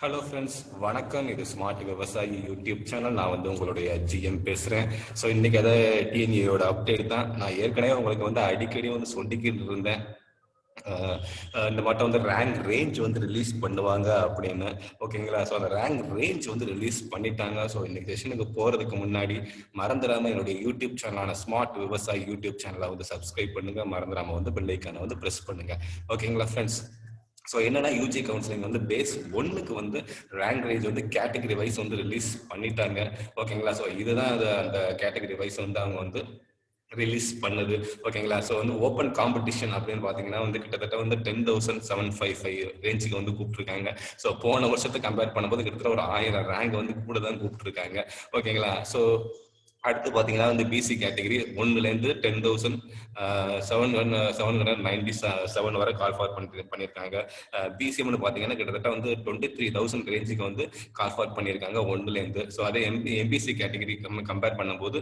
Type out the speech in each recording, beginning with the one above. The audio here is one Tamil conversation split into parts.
ஹலோ ஃப்ரெண்ட்ஸ் வணக்கம். இது ஸ்மார்ட் விவசாயி யூடியூப் சேனல் நான் வந்து உங்களுடைய ஜிஎம் பேசுகிறேன் ஸோ இன்னைக்கு அதை டிஎன்ஏயோட அப்டேட் தான். நான் ஏற்கனவே உங்களுக்கு வந்து அடிக்கடி வந்து சொல்லிக்கிட்டு இருந்தேன். இந்த மட்டும் வந்து ரேங்க் ரேஞ்ச் வந்து ரிலீஸ் பண்ணுவாங்க அப்படின்னு. ஓகேங்களா ஸோ அந்த ரேங்க் ரேஞ்ச் வந்து ரிலீஸ் பண்ணிட்டாங்க. ஸோ இன்னைக்கு செஷனுக்கு போகிறதுக்கு முன்னாடி மறந்துடாம என்னுடைய யூடியூப் சேனலான ஸ்மார்ட் விவசாயி யூடியூப் சேனலை வந்து சப்ஸ்கிரைப் பண்ணுங்க. மறந்துடாம வந்து பெல்லைக்கான வந்து ப்ரெஸ் பண்ணுங்க. ஓகேங்களா ஃப்ரெண்ட்ஸ் ஸோ என்னன்னா யூஜி கவுன்சிலிங் வந்து பேஸ் ஒன்னுக்கு வந்து ரேங்க் ரேஞ்ச் வந்து கேட்டகரி வைஸ் வந்து ரிலீஸ் பண்ணிட்டாங்க. ஓகேங்களா ஸோ இதுதான் அது அந்த கேட்டகரி வைஸ் வந்து அவங்க வந்து ரிலீஸ் பண்ணுது. ஓகேங்களா ஸோ வந்து ஓப்பன் காம்படிஷன் அப்படின்னு பார்த்தீங்கன்னா வந்து கிட்டத்தட்ட வந்து ten thousand seven five five ரேஞ்சுக்கு வந்து கூப்பிட்டுருக்காங்க. ஸோ போன வருஷத்தை கம்பேர் பண்ணும்போது கிட்டத்தட்ட ஒரு ஆயிரம் ரேங்க் வந்து கூட தான் கூப்பிட்டுருக்காங்க. ஓகேங்களா ஸோ அடுத்து பார்த்தீங்கன்னா வந்து BC category ஒன்னுலேருந்து ten thousand seven one seven hundred ninety seven வரை கால் ஃபார் பண்ணி பண்ணியிருக்காங்க பிசிஎம்னு பார்த்தீங்கன்னா கிட்டத்தட்ட வந்து டுவெண்ட்டி த்ரீ தௌசண்ட் ரேஞ்சுக்கு வந்து கால் ஃபார் பண்ணியிருக்காங்க ஒன்னுலேருந்து ஸோ அதே எம்பி எம்பிசி கேட்டகரி கம்பேர் பண்ணும்போது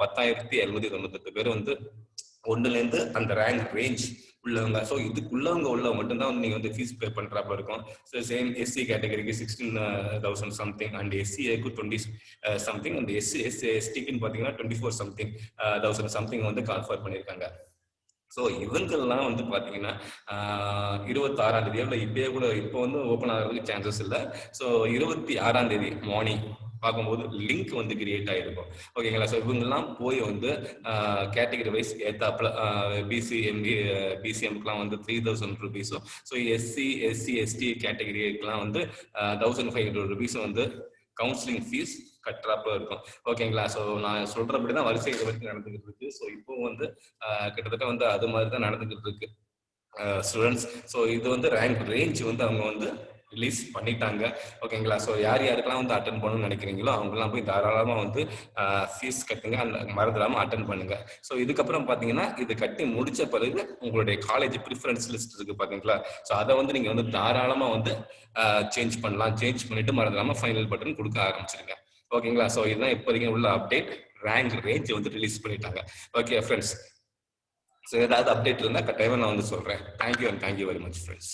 பத்தாயிரத்தி எழுநூத்தி தொண்ணூத்தெட்டு பேர் வந்து ஒன்றுலேருந்து அந்த ரேங்க் ரேஞ்ச் உள்ளவங்க. ஸோ இதுக்குள்ளவங்க உள்ளவங்க மட்டும்தான் வந்து நீங்கள் வந்து ஃபீஸ் பே பண்ணுறப்ப இருக்கும். ஸோ சேம் எஸ்சி கேட்டகரிக்கு sixteen thousand something and எஸ்சிஏக்கு twenty something and SC SC எஸ்டிக்குன்னு பார்த்தீங்கன்னா twenty four something thousand something வந்து கால்ஃபர் பண்ணியிருக்காங்க. ஸோ இவங்கெல்லாம் வந்து பார்த்தீங்கன்னா uh, இருபத்தாறாம் தேதி இல்லை இப்பயே கூட இப்போ வந்து ஓப்பன் ஆகிறதுக்கு சான்சஸ் இல்லை. ஸோ இருபத்தி ஆறாம் தேதி மார்னிங் பார்க்கும்போது லிங்க் வந்து கிரியேட் ஆகிருக்கும் ஓகேங்களா ஸோ இவங்கெல்லாம் போய் வந்து கேட்டகரி வைஸ் ஏத்தாப்புல பிசி எம்பி பிசிஎம்க்குலாம் வந்து த்ரீ தௌசண்ட் ருபீஸும் ஸோ எஸ்சி எஸ்சி எஸ்டி கேட்டகரிக்கெலாம் வந்து தௌசண்ட் ஃபைவ் ஹண்ட்ரட் ருபீஸும் வந்து கவுன்சிலிங் ஃபீஸ் கட்டுறாப்புல இருக்கும். ஓகேங்களா ஸோ நான் சொல்றபடி தான் வரிசை இது வரைக்கும் நடந்துகிட்டு இருக்கு. ஸோ இப்போ வந்து கிட்டத்தட்ட வந்து அது மாதிரி தான் நடந்துகிட்டு இருக்கு. ஸ்டூடெண்ட்ஸ் ஸோ இது வந்து ரேங்க் ரேஞ்ச் வந்து அவங்க வந்து ரிலீஸ் பண்ணிட்டாங்க. ஓகேங்களா ஸோ யார் யாருக்கெல்லாம் வந்து அட்டன் பண்ணணும்னு நினைக்கிறீங்களோ அவங்கெல்லாம் போய் தாராளமாக வந்து ஃபீஸ் கட்டுங்க. அந்த மறந்துடாமல் அட்டன் பண்ணுங்க. ஸோ இதுக்கப்புறம் பார்த்தீங்கன்னா இது கட்டி முடிச்ச பிறகு உங்களுடைய காலேஜ் ப்ரிஃபரன்ஸ் லிஸ்ட் இருக்கு பார்த்தீங்களா ஸோ அதை வந்து நீங்கள் வந்து தாராளமாக வந்து சேஞ்ச் பண்ணலாம். சேஞ்ச் பண்ணிட்டு மறந்துடாமல் ஃபைனல் பட்டன் கொடுக்க ஆரம்பிச்சிருங்க. ஓகேங்களா ஸோ இதுதான் இப்போதைக்கு உள்ள அப்டேட் ரேங்க் ரேஞ்ச் வந்து ரிலீஸ் பண்ணிட்டாங்க. ஓகே ஃப்ரெண்ட்ஸ் ஸோ ஏதாவது அப்டேட் இருந்தால் கட்டாயமாக நான் வந்து சொல்கிறேன் thank you and thank you very much friends